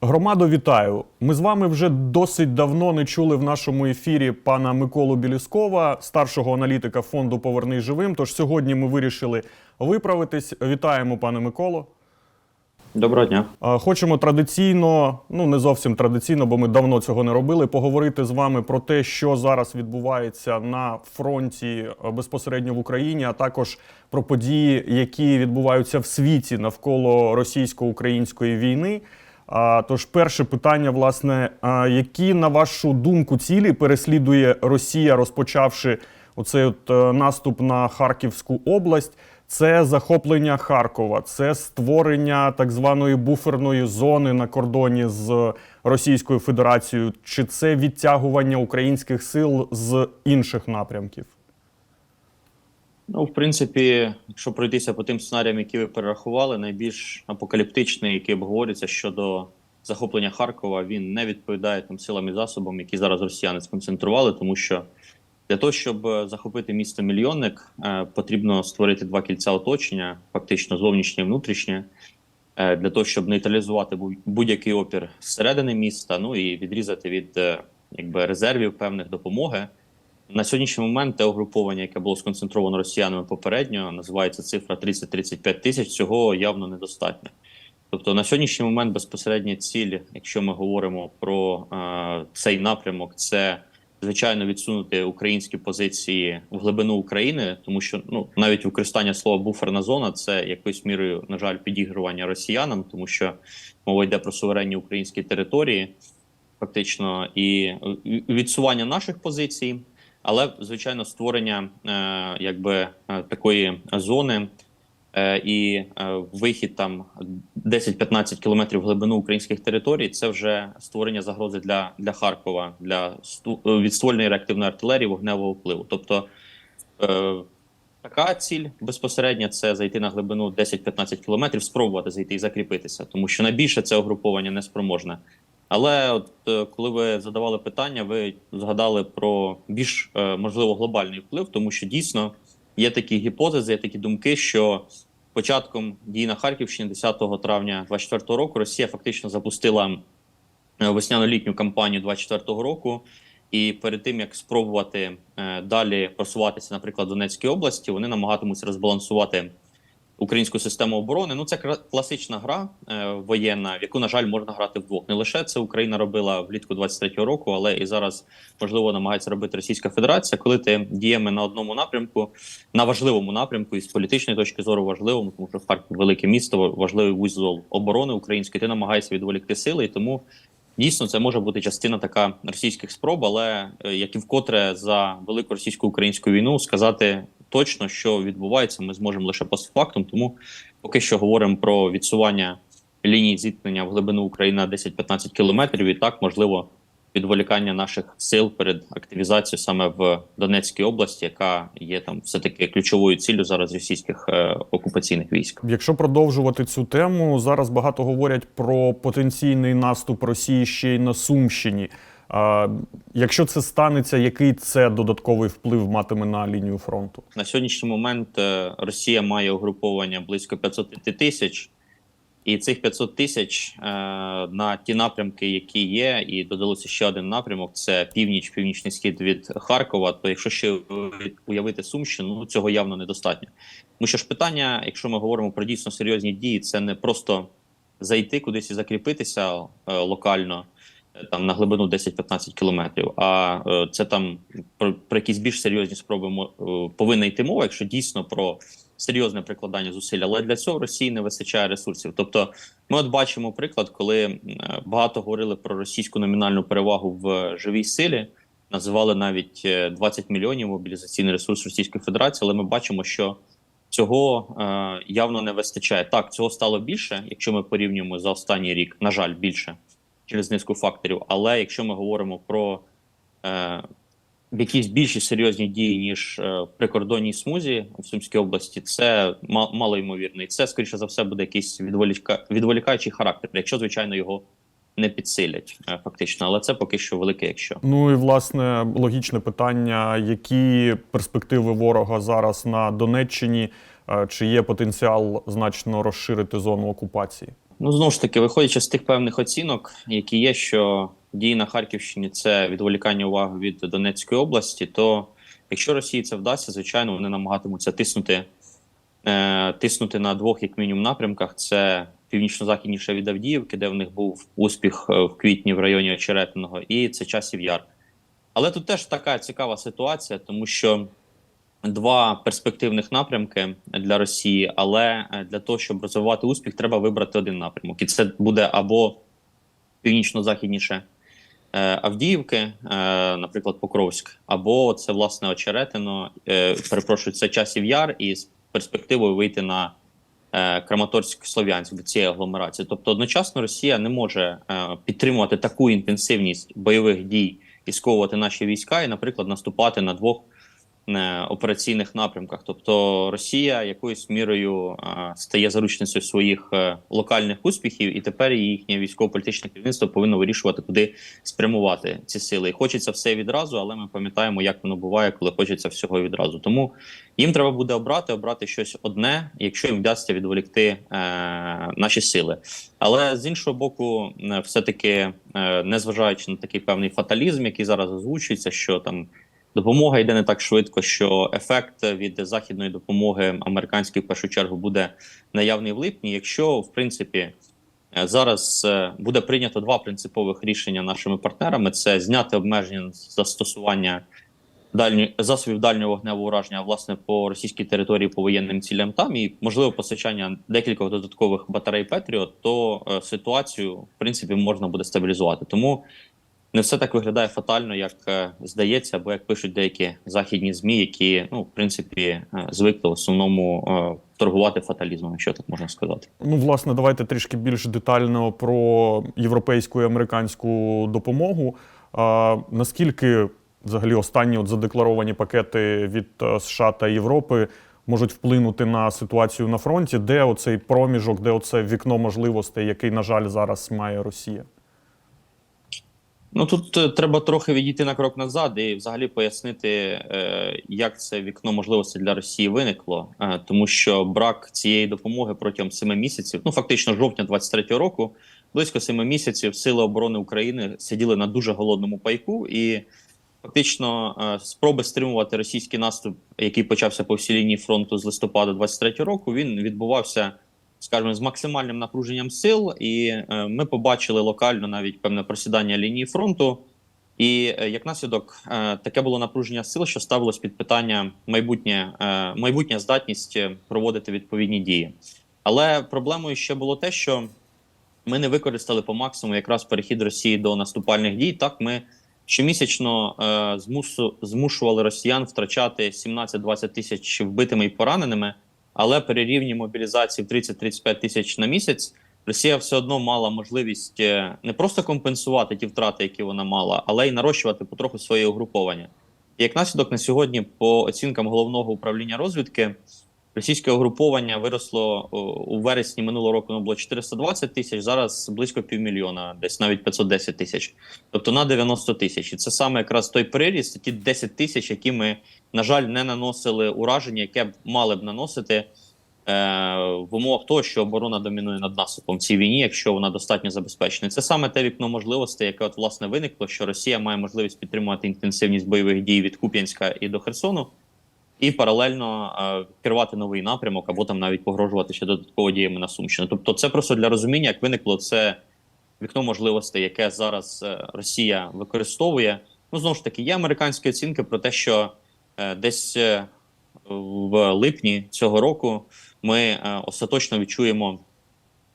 Громадо, вітаю! Ми з вами вже досить давно не чули в нашому ефірі пана Миколу Біліскова, старшого аналітика фонду Повернись живим. Тож сьогодні ми вирішили виправитись. Вітаємо, пане Миколо. Доброго дня. Хочемо традиційно, ну не зовсім традиційно, бо ми давно цього не робили. Поговорити з вами про те, що зараз відбувається на фронті безпосередньо в Україні, а також про події, які відбуваються в світі навколо російсько-української війни. А, Тож, перше питання, власне, які на вашу думку цілі переслідує Росія, розпочавши оцей от е, наступ на Харківську область? Це захоплення Харкова, це створення так званої буферної зони на кордоні з Російською Федерацією, чи це відтягування українських сил з інших напрямків? Ну, в принципі, якщо пройтися по тим сценаріям, які ви перерахували, найбільш апокаліптичний, який обговорюється щодо захоплення Харкова, він не відповідає тим силам і засобам, які зараз росіяни сконцентрували, тому що для того, щоб е, захопити місто мільйонник, е, потрібно створити два кільця оточення, фактично зовнішнє і внутрішнє, е, для того, щоб нейтралізувати будь- будь-який опір зсередини міста, ну і відрізати від якби резервів певних допомоги. На сьогоднішній момент те угруповання, яке було сконцентровано росіянами попередньо, називається цифра 30-35 тисяч. Цього явно недостатньо. Тобто на сьогоднішній момент безпосередня ціль, якщо ми говоримо про е, цей напрямок, це звичайно відсунути українські позиції в глибину України, тому що ну навіть використання слова буферна зона це якоюсь мірою, на жаль, підігрування росіянам, тому що мова йде про суверенні українські території, фактично, і відсування наших позицій. Але звичайно, створення е, якби е, такої зони е, і вихід там 10-15 кілометрів глибину українських територій це вже створення загрози для, для Харкова, для відствольної реактивної артилерії вогневого впливу. Тобто така ціль безпосередня це зайти на глибину 10-15 кілометрів, спробувати зайти і закріпитися, тому що найбільше це угруповання неспроможне. Але от е, коли ви задавали питання, ви згадали про більш е, можливо глобальний вплив, тому що дійсно є такі гіпотези, є такі думки, що початком дій на Харківщині 10 травня 2024 року Росія фактично запустила е, весняно-літню кампанію 2024 року. І перед тим як спробувати далі просуватися, наприклад, в Донецькій області, вони намагатимуться розбалансувати українську систему оборони. Ну це класична гра е, воєнна, в яку на жаль можна грати вдвох. Не лише це Україна робила влітку 23-го року, але і зараз можливо намагається робити Російська Федерація, коли ти дієме на одному напрямку, на важливому напрямку, і з політичної точки зору важливому, тому що Харків велике місто, важливий вузол оборони української. Ти намагаєшся відволікти сили, і тому. Дійсно, це може бути частина така російських спроб, але е, як і вкотре за велику російсько-українську війну сказати точно, що відбувається, ми зможемо лише постфактум. Тому поки що говоримо про відсування ліній зіткнення в глибину України на 10-15 кілометрів. І так можливо відволікання наших сил перед активізацією саме в Донецькій області, яка є там все таки ключовою ціллю зараз російських е, окупаційних військ. Якщо продовжувати цю тему, зараз багато говорять про потенційний наступ Росії ще й на Сумщині. А, якщо це станеться, який це додатковий вплив матиме на лінію фронту? На сьогоднішній момент е, Росія має угруповання близько 500 тисяч, і цих 500 тисяч е, на ті напрямки, які є, і додалося ще один напрямок: це північ, північний схід від Харкова. То якщо ще уявити Сумщину, ну цього явно недостатньо. Тому що ж питання, якщо ми говоримо про дійсно серйозні дії, це не просто зайти кудись і закріпитися е, локально. Е, Там на глибину 10-15 кілометрів, а е, це там про, про якісь більш серйозні спроби е, повинна йти мова, якщо дійсно про серйозне прикладання зусиль. Але для цього Росії не вистачає ресурсів. Тобто, ми от бачимо приклад, коли багато говорили про російську номінальну перевагу в живій силі, називали навіть е, 20 мільйонів мобілізаційний ресурс Російської Федерації, але ми бачимо, що цього е, явно не вистачає. Так, цього стало більше, якщо ми порівнюємо за останній рік, на жаль, більше через низку факторів. Але якщо ми говоримо про е, якісь більші серйозні дії, ніж е, прикордонній смузі в Сумській області, це ма- малоймовірно. І це, скоріше за все, буде якийсь відволіка... відволікаючий характер, якщо, звичайно, його не підсилять е, фактично. Але це поки що велике, якщо. Ну і власне логічне питання: які перспективи ворога зараз на Донеччині? Е, Чи є потенціал значно розширити зону окупації? Ну, знову ж таки, виходячи з тих певних оцінок, які є, що дії на Харківщині це відволікання уваги від Донецької області, то якщо Росії це вдасться, звичайно, вони намагатимуться тиснути, е, тиснути на двох, як мінімум, напрямках: це північно-західніше від Авдіївки, де в них був успіх е, в квітні в районі Очеретиного, і це часів яр. Але тут теж така цікава ситуація, тому що два перспективних напрямки для Росії, але е, для того, щоб розвивати успіх, треба вибрати один напрямок. І це буде або північно-західніше е, Авдіївки, е, наприклад, Покровськ, або це власне Очеретино, перепрошую, це часів яр, і з перспективою вийти на е, Краматорськ-Слов'янськ до цієї агломерації. Тобто, одночасно Росія не може підтримувати таку інтенсивність бойових дій і сковувати наші війська, і, наприклад, наступати на двох операційних напрямках. Тобто Росія якоюсь мірою стає заручницею своїх е, локальних успіхів, і тепер їхнє військово-політичне керівництво повинно вирішувати, куди спрямувати ці сили. І хочеться все відразу, але ми пам'ятаємо, як воно буває, коли хочеться всього відразу. Тому їм треба буде обрати, обрати щось одне, якщо їм вдасться відволікти е, наші сили. Але з іншого боку, е, все-таки, е, незважаючи на такий певний фаталізм, який зараз озвучується, що там допомога йде не так швидко, що ефект від західної допомоги американської в першу чергу буде наявний в липні. Якщо в принципі зараз е, буде прийнято два принципових рішення нашими партнерами: це зняти обмеження застосування дальні засобів дальнього вогневого ураження власне по російській території по воєнним цілям там і можливо постачання декількох додаткових батарей Петріот, то е, ситуацію в принципі можна буде стабілізувати. Тому не все так виглядає фатально, як е, здається, або як пишуть деякі західні змі, які ну в принципі е, звикли в основному е, торгувати фаталізмом, якщо так можна сказати. Ну, власне, давайте трішки більш детально про європейську і американську допомогу. А, наскільки взагалі останні от задекларовані пакети від США та Європи можуть вплинути на ситуацію на фронті? Де оцей проміжок, де оце вікно можливостей, який, на жаль, зараз має Росія? Ну тут е, треба трохи відійти на крок назад і взагалі пояснити, е, як це вікно можливостей для Росії виникло, е, тому що брак цієї допомоги протягом семи місяців, ну фактично жовтня 23-го року, близько семи місяців сили оборони України сиділи на дуже голодному пайку, і фактично спроби стримувати російський наступ, який почався по всій лінії фронту з листопада 23-го року, він відбувався скажімо, з максимальним напруженням сил, і е, ми побачили локально навіть певне просідання лінії фронту. І е, як наслідок, е, таке було напруження сил, що ставилось під питання майбутнє, майбутня здатність проводити відповідні дії. Але проблемою ще було те, що ми не використали по максимуму якраз перехід Росії до наступальних дій. Так, ми щомісячно е, змусу, змушували росіян втрачати 17-20 тисяч вбитими і пораненими. Але при рівні мобілізації в 30-35 тисяч на місяць Росія все одно мала можливість е, не просто компенсувати ті втрати, які вона мала, але й нарощувати потроху своє угруповання. Як наслідок на сьогодні, по оцінкам головного управління розвідки, російське угруповання виросло у вересні минулого року. Воно було 420 тисяч, зараз близько півмільйона, десь навіть 510 тисяч, тобто на 90 тисяч. І це саме якраз той приріст, ті 10 тисяч, які ми на жаль, не наносили ураження, яке б мали б наносити е, в умовах того, що оборона домінує над наступом в цій війні, якщо вона достатньо забезпечена. Це саме те вікно можливостей, яке от власне виникло, що Росія має можливість підтримувати інтенсивність бойових дій від Куп'янська і до Херсону, і паралельно е, керувати новий напрямок або там навіть погрожувати ще додатково діями на Сумщину. Тобто, це просто для розуміння, як виникло це вікно можливостей, яке зараз е, Росія використовує. Ну знову ж таки, є американські оцінки про те, що Е, Десь в липні цього року ми остаточно відчуємо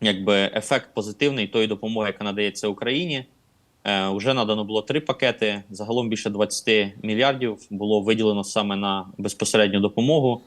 якби ефект позитивний тої допомоги, яка надається Україні. Вже надано було три пакети. Загалом більше 20 мільярдів було виділено саме на безпосередню допомогу.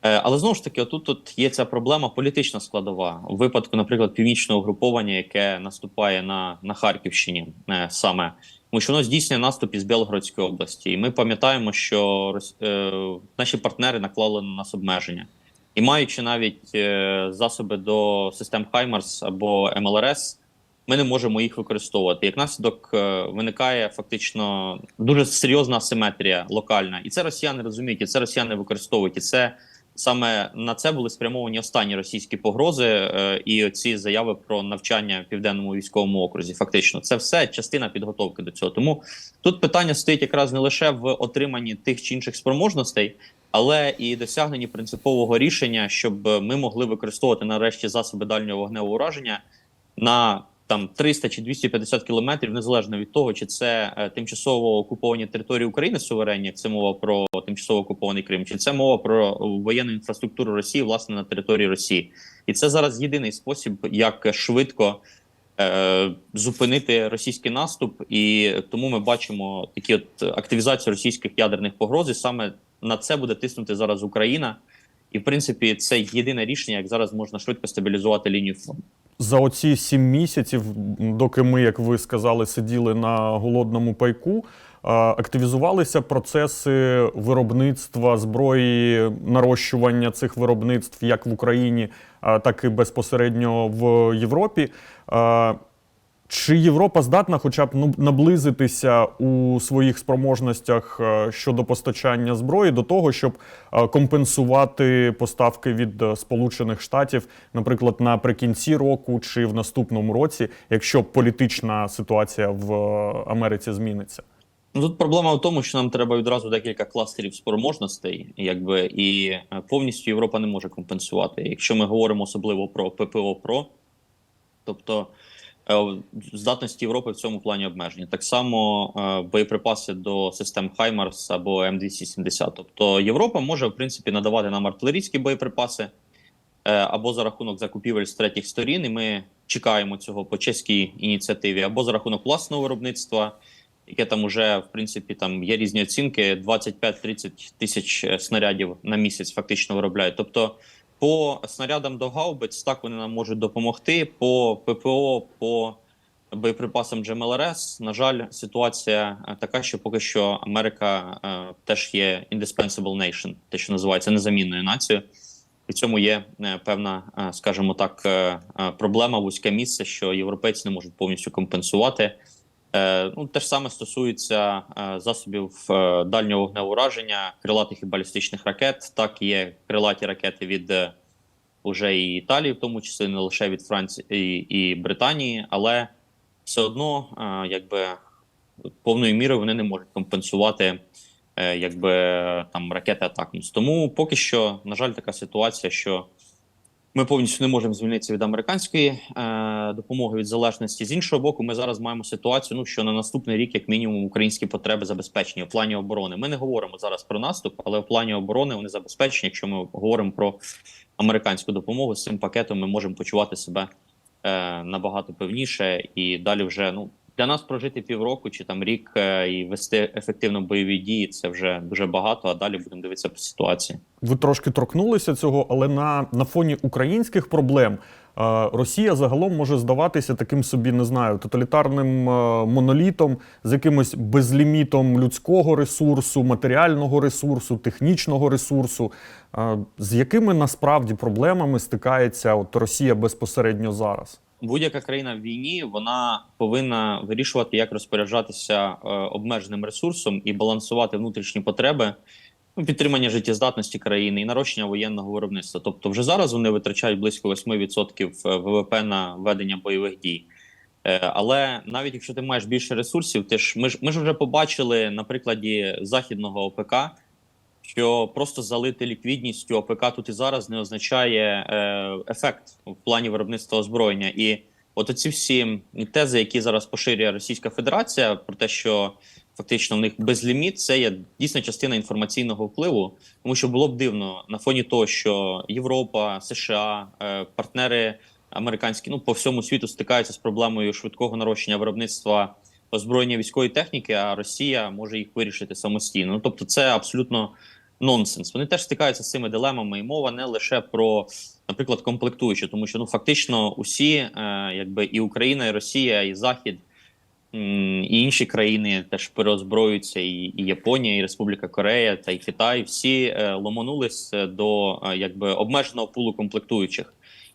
Але знову ж таки, отут тут є ця проблема політична складова у випадку, наприклад, північного угруповання, яке наступає на на Харківщині саме тому що воно здійснює наступ із Білгородської області. І ми пам'ятаємо, що е, наші партнери наклали на нас обмеження, і маючи навіть е, засоби до систем Хаймарс або МЛРС, ми не можемо їх використовувати. Як наслідок е, виникає фактично дуже серйозна асиметрія локальна, і це росіяни розуміють, і це росіяни використовують, і це саме на це були спрямовані останні російські погрози е, і ці заяви про навчання в південному військовому окрузі. Фактично, це все частина підготовки до цього. Тому тут питання стоїть якраз не лише в отриманні тих чи інших спроможностей, але і досягненні принципового рішення, щоб ми могли використовувати нарешті засоби дальнього вогневого ураження на там 300 чи 250 кілометрів, незалежно від того, чи це е, тимчасово окуповані території України суверенні, як це мова про тимчасово окупований Крим, чи це мова про воєнну інфраструктуру Росії, власне, на території Росії, і це зараз єдиний спосіб, як швидко е, зупинити російський наступ, і тому ми бачимо такі от активізацію російських ядерних погроз. І саме на це буде тиснути зараз Україна. І в принципі, це єдине рішення, як зараз можна швидко стабілізувати лінію фронту. За оці сім місяців, доки ми, як ви сказали, сиділи на голодному пайку, активізувалися процеси виробництва зброї, нарощування цих виробництв як в Україні, а, так і безпосередньо в Європі. Чи Європа здатна хоча б ну, наблизитися у своїх спроможностях е, щодо постачання зброї до того, щоб е, компенсувати поставки від е, Сполучених Штатів, наприклад, наприкінці року чи в наступному році, якщо політична ситуація в Америці зміниться? Ну тут проблема в тому, що нам треба відразу декілька кластерів спроможностей, якби і повністю Європа не може компенсувати. Якщо ми говоримо особливо про ППО ПРО, тобто здатності Європи в цьому плані обмежені. Так само е, боєприпаси до систем Хаймарс або М270. Тобто Європа може в принципі надавати нам артилерійські боєприпаси е, або за рахунок закупівель з третіх сторін, і ми чекаємо цього по чеській ініціативі, або за рахунок власного виробництва яке там уже в принципі там є різні оцінки: 25-30 тисяч е, снарядів на місяць фактично виробляють. Тобто, по снарядам до гаубиць так вони нам можуть допомогти. По ППО, по боєприпасам GMLRS, на жаль, ситуація е, така, що поки що Америка е, теж є indispensable nation, те, що називається незамінною нацією. І цьому є е, певна, е, скажімо так, е, проблема, вузьке місце, що європейці не можуть повністю компенсувати. Е, Ну, те ж саме стосується е, засобів е, дальнього вогневого ураження, крилатих і балістичних ракет. Так є крилаті ракети від уже і Італії, в тому числі не лише від Франції і, і Британії, але все одно, якби повною мірою вони не можуть компенсувати якби там ракети Атакмс. Тому поки що, на жаль, така ситуація, що ми повністю не можемо звільнитися від американської е, допомоги від залежності. З іншого боку, ми зараз маємо ситуацію, ну що на наступний рік, як мінімум, українські потреби забезпечені в плані оборони. Ми не говоримо зараз про наступ, але в плані оборони вони забезпечені. Якщо ми говоримо про американську допомогу, з цим пакетом ми можемо почувати себе е, набагато певніше і далі вже ну. Для нас прожити півроку чи там рік е, і вести ефективно бойові дії це вже дуже багато. А далі будемо дивитися по ситуації. Ви трошки торкнулися цього, але на, на фоні українських проблем е, Росія загалом може здаватися таким собі, не знаю, тоталітарним е, монолітом з якимось безлімітом людського ресурсу, матеріального ресурсу, технічного ресурсу. З якими насправді проблемами стикається от Росія безпосередньо зараз? Будь-яка країна в війні вона повинна вирішувати, як розпоряджатися е, обмеженим ресурсом і балансувати внутрішні потреби ну, підтримання життєздатності країни і нарощення воєнного виробництва. Тобто, вже зараз вони витрачають близько 8% ВВП на ведення бойових дій. Е, Але навіть якщо ти маєш більше ресурсів, ти ж ми ж ми ж вже побачили на прикладі західного ОПК, що просто залити ліквідністю ОПК тут і зараз не означає е, ефект в плані виробництва озброєння. І от оці всі тези, які зараз поширює Російська Федерація, про те, що фактично в них безліміт, це є дійсно частина інформаційного впливу, тому що було б дивно на фоні того, що Європа, США, е, партнери американські ну по всьому світу стикаються з проблемою швидкого нарощення виробництва озброєння військової техніки, а Росія може їх вирішити самостійно. Ну тобто, це абсолютно нонсенс. Вони теж стикаються з цими дилемами, і мова не лише про, наприклад, комплектуючі, тому що ну фактично усі, е, якби і Україна, і Росія, і Захід. І інші країни теж переозброюються, і, і Японія, і Республіка Корея та й Китай. Всі е, ломанулись до е, якби обмеженого пулу комплектуючих.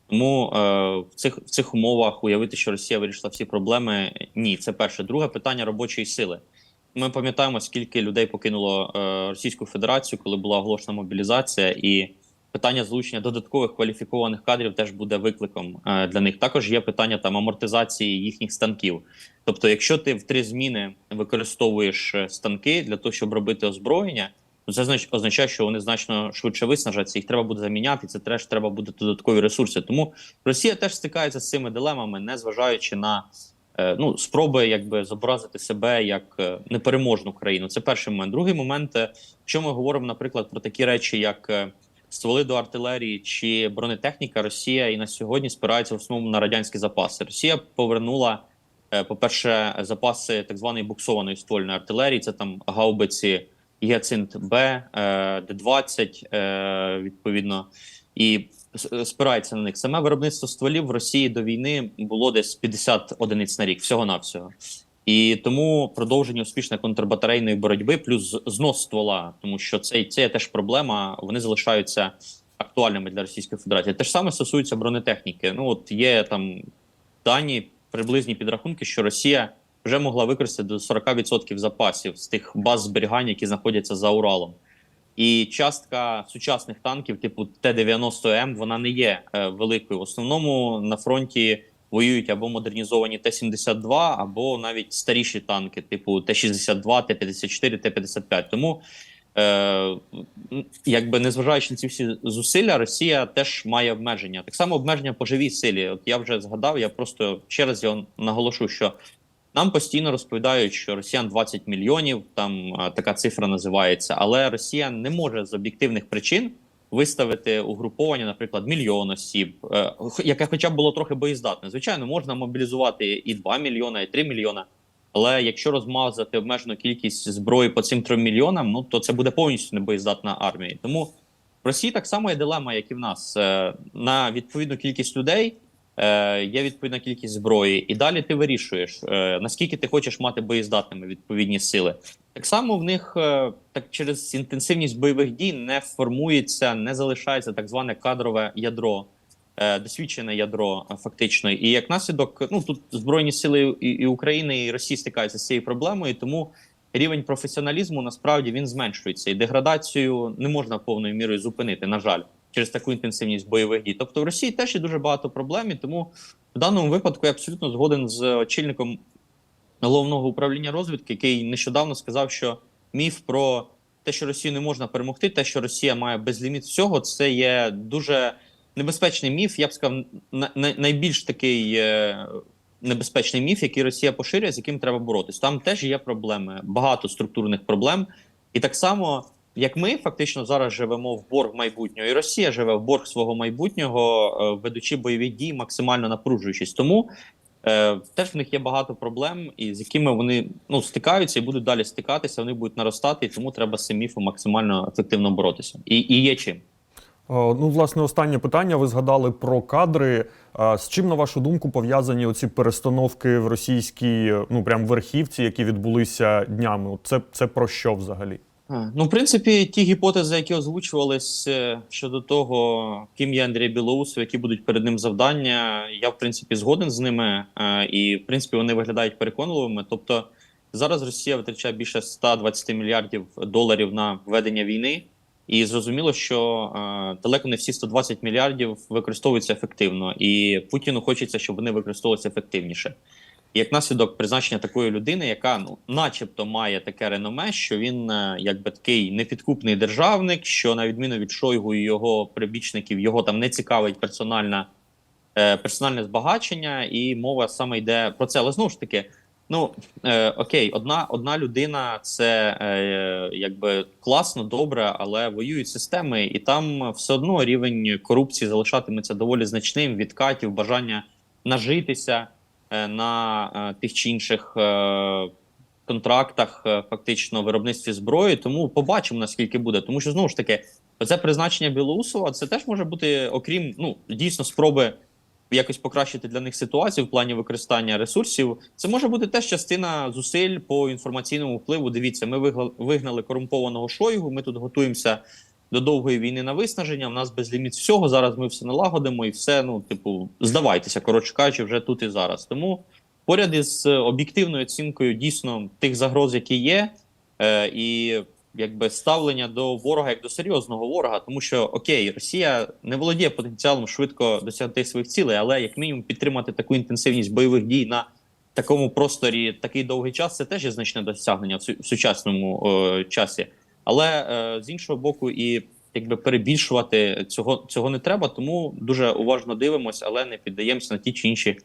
Тому е, в цих в цих умовах уявити, що Росія вирішила всі проблеми. Ні, це перше. Друге питання робочої сили. Ми пам'ятаємо, скільки людей покинуло е, Російську Федерацію, коли була оголошена мобілізація, і питання залучення додаткових кваліфікованих кадрів теж буде викликом е, для них. Також є питання там амортизації їхніх станків. Тобто, якщо ти в три зміни використовуєш е, станки для того, щоб робити озброєння, то це знач- означає, що вони значно швидше виснажаться, їх треба буде заміняти. Це теж треба буде додаткові ресурси. Тому Росія теж стикається з цими дилемами, не зважаючи на ну спроби, якби зобразити себе як е, непереможну країну. Це перший момент. Другий момент, е, якщо ми говоримо, наприклад, про такі речі, як е, стволи до артилерії чи бронетехніка, Росія і на сьогодні спирається в основному на радянські запаси. Росія повернула. е, По-перше, запаси так званої буксованої ствольної артилерії, це там гаубиці Гіацинт Б, е, Д-20, е, відповідно, і спирається на них. Саме виробництво стволів в Росії до війни було десь 50 одиниць на рік, всього-навсього. І тому продовження успішної контрбатарейної боротьби, плюс знос ствола, тому що це, це є теж проблема, вони залишаються актуальними для Російської Федерації. Те ж саме стосується бронетехніки. Ну от є там дані, приблизні підрахунки, що Росія вже могла використати до 40% запасів з тих баз зберігання, які знаходяться за Уралом. І частка сучасних танків, типу Т-90М, вона не є е, великою. В основному на фронті воюють або модернізовані Т-72, або навіть старіші танки, типу Т-62, Т-54, Т-55. Тому, е, якби незважаючи на ці всі зусилля, Росія теж має обмеження. Так само обмеження по живій силі. От я вже згадав, я просто ще раз його наголошу, що нам постійно розповідають, що росіян 20 мільйонів, там така цифра називається, але Росія не може з об'єктивних причин виставити угруповання, наприклад, мільйон осіб, е, яке хоча б було трохи боєздатне. Звичайно, можна мобілізувати і 2 мільйона, і 3 мільйона. Але якщо розмазати обмежену кількість зброї по цим 3 мільйонам, ну то це буде повністю небоєздатна армія. Тому в Росії так само є дилема, як і в нас. Е, На відповідну кількість людей е, є відповідна кількість зброї, і далі ти вирішуєш, е, наскільки ти хочеш мати боєздатними відповідні сили. Так само в них е, так через інтенсивність бойових дій не формується, не залишається так зване кадрове ядро. е, Досвідчене ядро е, фактично, і як наслідок, ну тут збройні сили і України і Росії стикаються з цією проблемою, тому рівень професіоналізму насправді він зменшується, і деградацію не можна повною мірою зупинити. На жаль, через таку інтенсивність бойових дій. Тобто в Росії теж є дуже багато проблем, і тому в даному випадку я абсолютно згоден з очільником головного управління розвідки, який нещодавно сказав, що міф про те, що Росію не можна перемогти, те, що Росія має безліміт всього, це є дуже небезпечний міф. Я б сказав, на- на- найбільш такий. е, Небезпечний міф, який Росія поширює, з яким треба боротись. Там теж є проблеми, багато структурних проблем. І так само, як ми фактично зараз живемо в борг майбутнього, і Росія живе в борг свого майбутнього, е, ведучи бойові дії, максимально напружуючись. Тому е, теж в них є багато проблем, і з якими вони ну стикаються і будуть далі стикатися. Вони будуть наростати, і тому треба з цим міфом максимально ефективно боротися. І, і є чим. Ну, власне, останнє питання. Ви згадали про кадри. А З чим, на вашу думку, пов'язані оці перестановки в російській, ну прям верхівці, які відбулися днями? Це, це про що взагалі? Ну, в принципі, ті гіпотези, які озвучувались е, щодо того, ким є Андрій Білоусов, які будуть перед ним завдання, я в принципі згоден з ними, е, і в принципі вони виглядають переконливими. Тобто зараз Росія витрачає більше 120 мільярдів доларів на ведення війни, і зрозуміло, що е, далеко не всі 120 мільярдів використовуються ефективно, і Путіну хочеться, щоб вони використовувалися ефективніше. Як наслідок призначення такої людини, яка ну, начебто має таке реноме, що він е, якби такий непідкупний державник, що на відміну від Шойгу і його прибічників, його там не цікавить персональна, е, персональне збагачення, і мова саме йде про це. Але знову ж таки, ну е, окей, одна, одна людина це е, якби класно, добре, але воюють системи, і там все одно рівень корупції залишатиметься доволі значним, відкатів, бажання нажитися на е, тих чи інших е, контрактах, е, фактично виробництві зброї. Тому побачимо наскільки буде. Тому що знову ж таки, це призначення Білоусова, це теж може бути, окрім ну дійсно спроби. Якось покращити для них ситуацію в плані використання ресурсів. Це може бути теж частина зусиль по інформаційному впливу. Дивіться, ми вигнали корумпованого Шойгу. Ми тут готуємося до довгої війни на виснаження. У нас безліміт всього. Зараз ми все налагодимо і все. Ну, типу, здавайтеся, коротше кажучи, вже тут і зараз. Тому поряд із е, об'єктивною оцінкою дійсно тих загроз, які є, е, і якби ставлення до ворога як до серйозного ворога, тому що окей, Росія не володіє потенціалом швидко досягти своїх цілей, але як мінімум підтримати таку інтенсивність бойових дій на такому просторі такий довгий час, це теж є значне досягнення в в сучасному е, часі. Але е, з іншого боку, і якби перебільшувати цього цього не треба, тому дуже уважно дивимося, але не піддаємося на ті чи інші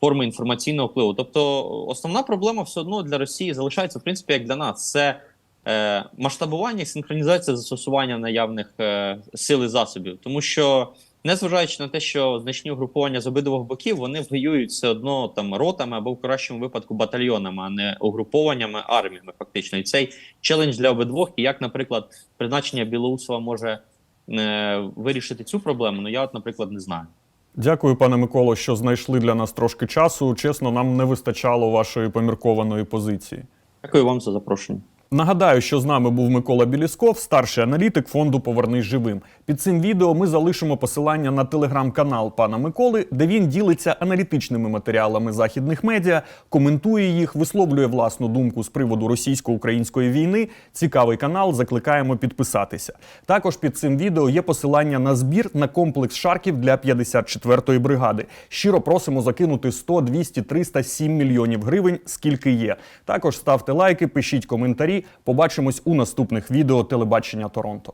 форми інформаційного впливу. Тобто, основна проблема все одно для Росії залишається в принципі як для нас. Це е, масштабування синхронізація застосування наявних е, сил і засобів, тому що. Незважаючи на те, що значні угруповання з обидвох боків вони воюють все одно там ротами або в кращому випадку батальйонами, а не угрупованнями арміями. Фактично, і цей челендж для обидвох. І як, наприклад, призначення Білоусова може е, вирішити цю проблему, ну я, от, наприклад, не знаю. Дякую, пане Миколо, що знайшли для нас трошки часу. Чесно, нам не вистачало вашої поміркованої позиції. Дякую вам за запрошення. Нагадаю, що з нами був Микола Білісков, старший аналітик фонду Повернись живим. Під цим відео ми залишимо посилання на телеграм-канал пана Миколи, де він ділиться аналітичними матеріалами західних медіа, коментує їх, висловлює власну думку з приводу російсько-української війни. Цікавий канал, закликаємо підписатися. Також під цим відео є посилання на збір на комплекс шарків для 54-ї бригади. Щиро просимо закинути 100, 200, 300, 7 мільйонів гривень, скільки є. Також ставте лайки, пишіть коментарі. Побачимось у наступних відео телебачення Торонто.